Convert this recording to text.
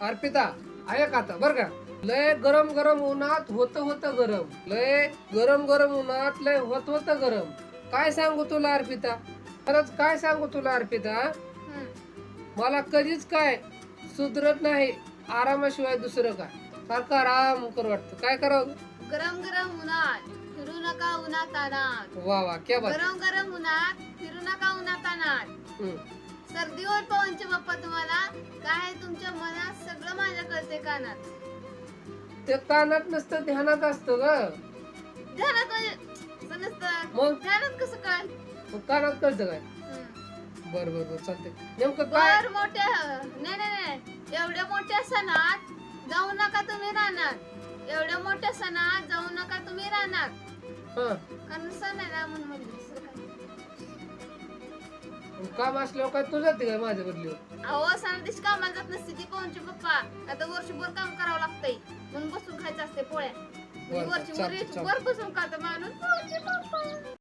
अर्पिता ऐक आता? बर का? लय गरम गरम उन्हात होत होत गरम. लय गरम गरम उन्हात लय होत होत गरम. काय सांगू तुला अर्पिता? खरंच काय सांगू तुला अर्पिता. मला कधीच काय सुधरत नाही आरामाशिवाय दुसरं काय. सारखं आराम कर वाटतं. काय करावं गरम गरम उन्हात फिरू नका उन्हात वा वा क्या बात. गरम गरम उन्हात फिरू नका उन्हात हम्म. सर्दीवर पवनचे बाप्पा तुम्हाला. काय आहे तुमच्या मनात सगळं माझ्या कळते कानात. ते कानात नसतं ध्यानात असतं ग. ध्यानात म्हणजे असं नसतं. मग? ध्यानात कसं काय? मग कानात कळतं काय. बर बर बर चालतंय. नेमकं काय? मोठ्या नाही नाही नाही. एवढ्या मोठ्या सणात जाऊ नका तुम्ही राहणार एवढ्या मोठ्या सणात जाऊ नका तुम्ही राहणार हा. कारण सण आहे ना म्हणून काम असल्यावर काय तू जाते काय माझ्या बदलीवर अहो सणादिश कामाला जात नसते ती पवनची पप्पा? आता वर्षभर काम करावं लागतंय. म्हणून बसून खायचं असते पोळ्या. म्हणजे बरं, वरची चालतंय, वर चालतंय. वर बसून खात माणूस. पवनचे पप्पा